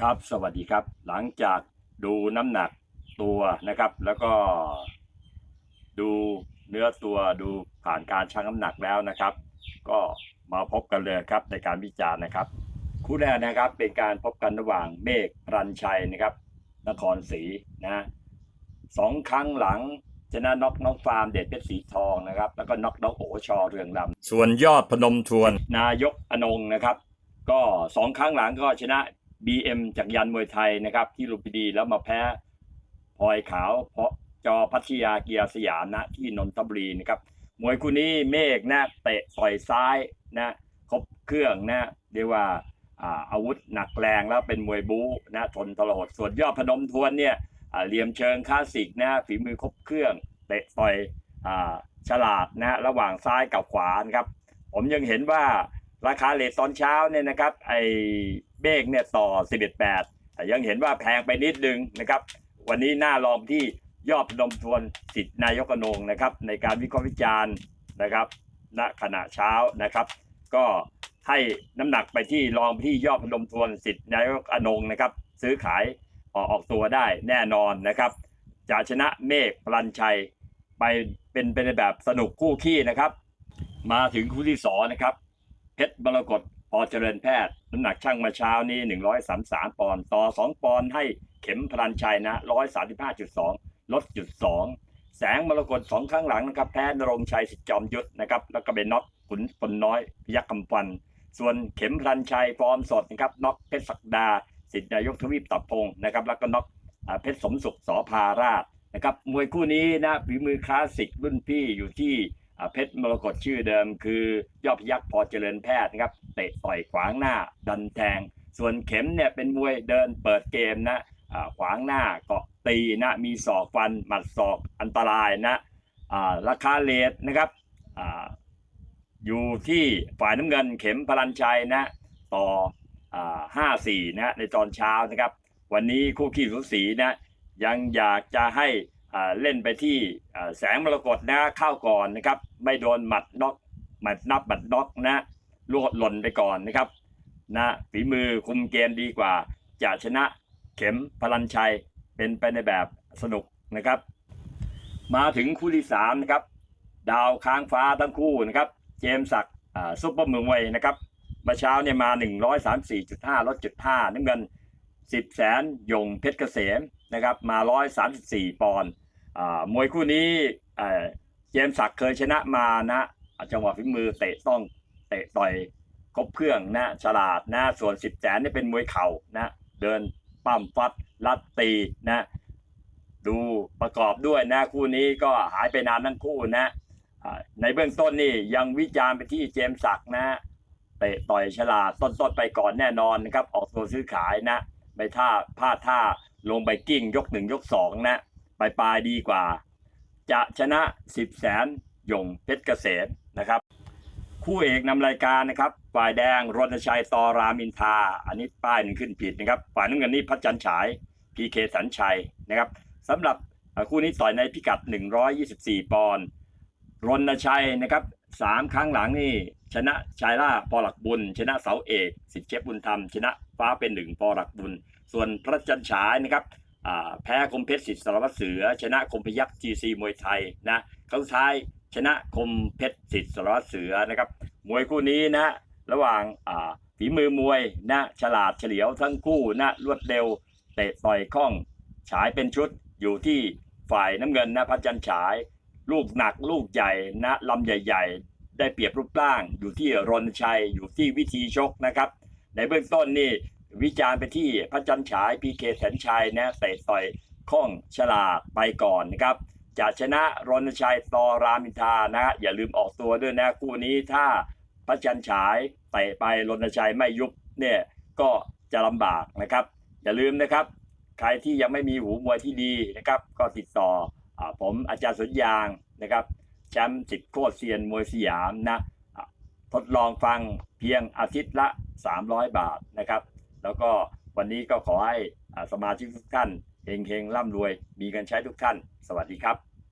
ครับ สวัสดีครับ หลังจากดูน้ำหนักตัวนะครับ แล้วก็ดูเนื้อตัวดูผ่านการชั่งน้ำหนักแล้วนะครับ ก็มาพบกันเลยครับในการวิจารณ์นะครับ คู่แรกนะครับเป็นการพบกันระหว่างเมฆรันชัยนะครับ นครศรีนะสองครั้งหลังชนะน็อกน้องฟาร์มเด็ดเพชรสีทองนะครับ แล้วก็น็อกน้องโอชอเรืองลำส่วนยอดพนมทวน นายกอนงนะครับ ก็สองครั้งหลังก็ชนะ BM จากยันมวยไทยนะครับ ที่ลุมพินีแล้วมาแพ้พลอยขาวเพราะจอพัทยาเกียร์สยามนะที่นนทบุรีนะครับมวยคู่นี้เมฆนะเตะต่อยซ้ายนะครบเครื่องนะเรียกว่าอาอาวุธหนักแรงแล้วเป็นมวยบู๊นะทนทรหดส่วนยอดพนมทวนเนี่ยเหลี่ยมเชิงคลาสสิกนะฝีมือครบเครื่องเตะต่อยอาฉลาดนะระหว่างซ้ายกับขวานะครับ ผมยังเห็นว่า ราคาเลทตอนเช้าเนี่ยนะครับไอ้เบกเนี่ยต่อ 11 8แต่ยังเห็นว่าแพงไปนิดนึงนะครับ วันนี้หน้าลองที่ยอดพนมทวนสิทธินายกนงนะครับ ในการวิเคราะห์วิจารณ์นะครับณขณะเช้านะครับ ก็ให้น้ำหนักไปที่รองที่ยอดพนมทวนสิทธินายกอนงนะครับ ซื้อขายออกออกตัวได้แน่นอนนะครับ จะชนะเมฆพลันชัยไปเป็นเป็นแบบสนุกคู่ขี้นะครับ มาถึงคู่ที่สองนะครับ เพชรบรกตพอเจริญแพทย์ น้ำหนักช่างมาเช้านี้ 133 ปอนด์ต่อ 2 ปอนด์ให้เข็มพลันชัยนะ 135.2 ลดจุด 2 แสงมรกตสองครั้งหลังนะครับ แพ้นรงชัยสิจอมยุทธนะครับ แล้วก็เป็นน็อกขุนพลน้อยพยัคฆ์คำฟัน ส่วนเข็มพลันชัยฟอร์มสดนะครับ น็อกเพชรศักดา สิทธินายกทวีปตับพงนะครับ แล้วก็น็อกเพชรสมสุขสอพาราชนะครับ มวยคู่นี้นะฝีมือคลาสสิกรุ่นพี่อยู่ที่ เพชรมรกตชื่อเดิมคือยอดพยักษ์พอเจริญแพทย์นะครับเตะต่อยขวางหน้าดันแทง ส่วนเข็มเนี่ยเป็นมวยเดินเปิดเกมนะขวางหน้าเกาะตีนะมีศอกฟันหมัดศอกอันตรายนะราคาเลทนะครับออยู่ที่ฝ่ายน้ำเงินเข็มพลันชัยนะต่อห้าสี่นะในตอนเช้านะครับ วันนี้คู่ขี้สูสีนะยังอยากจะให้ เล่นไปที่แสงมรกตนะเข้าก่อนนะครับ ไม่โดนหมัดน็อกหมัดนับหมัดน็อกนะลวดหล่นไปก่อนนะครับนะฝีมือคุมเกมดีกว่า จะชนะเข็มพลันชัยเป็นไปในแบบสนุกนะครับ มาถึงคู่ที่สามนะครับดาวค้างฟ้าทั้งคู่นะครับ เจมส์ศักซุปเปอร์เมืองไวนะครับเมื่อเช้าเนี่ยมา 134.5ลดจุด5น้ำเงิน 10 แสนยงเพชรเกษม นะครับมา 134 ปอนด์มวยคู่นี้เจมสักเคยชนะมานะจังหวะฝีมือเตะต้องเตะต่อยครบเครื่องนะฉลาดนะส่วนสิบแสนนี่เป็นมวยเข่านะเดินปั้มฟัดลัดตีนะดูประกอบด้วยนะคู่นี้ก็หายไปนานทั้งคู่นะในเบื้องต้นนี่ยังวิจารณ์ไปที่เจมสักนะเตะต่อยฉลาดต้นๆไปก่อนแน่นอนนะครับออกตัวซื้อขายนะไม่ท่าพลาดท่า ลงไปกิ้งยกหนึ่งยกสองนะปลายปลายดีกว่า จะชนะ 10 แสนยงเพชรเกษมนะครับ คู่เอกนำรายการนะครับ ฝ่ายแดงรณชัยตอรามินทา อันนี้ป้ายหนึ่งขึ้นผิดนะครับ ฝ่ายน้ำเงินนี่พัชจันฉายพีเคสัญชัยนะครับสำหรับคู่นี้ต่อยในพิกัด 124 ปอนด์รณชัยนะครับสามครั้งหลังนี่ชนะชายล่าปอหลักบุญ ชนะเสาเอก สิทธิเชฟบุญธรรม ชนะฟ้าเป็นหนึ่งปอหลักบุญ ส่วนพระจันฉายนะครับแพ้คมเพชรสิทธิ์สารวัตรเสือ ชนะคมพยักจีซีมวยไทยนะครั้งสุดท้ายชนะคมเพชรสิทธิ์สารวัตรเสือนะครับมวยคู่นี้นะระหว่างฝีมือมวยนะฉลาดเฉลียวทั้งคู่นะรวดเร็วเตะต่อยคล่องฉายเป็นชุดอยู่ที่ฝ่ายน้ำเงินนะพัชจันฉาย ลูกหนักลูกใหญ่นะลำใหญ่ ๆ ได้เปรียบรูปร่าง อยู่ที่รณชัยอยู่ที่วิธีชกนะครับ ในเบื้องต้นนี่ วิจารณ์ไปที่พระจันฉายพีเคแสนชัยนะเตะต่อยคล่องฉลาดไปก่อนนะครับจะชนะรณชัยตอรามินทานะ อย่าลืมออกตัวด้วยนะคู่นี้ถ้าพระจันฉายเตะไปรณชัยไม่ยุบเนี่ยก็จะลำบากนะครับ อย่าลืมนะครับ ใครที่ยังไม่มีหูมวยที่ดีนะครับ ก็ติดต่ออผมอาจารย์สนยางนะครับแชมป์สิบโคตรเซียนมวยสยามนะะทดลองฟังเพียงอาทิตย์ละ 300 บาทนะครับ แล้วก็วันนี้ก็ขอให้สมาชิกทุกท่านเฮงเคงร่ำรวย มีกันใช้ทุกท่าน สวัสดีครับ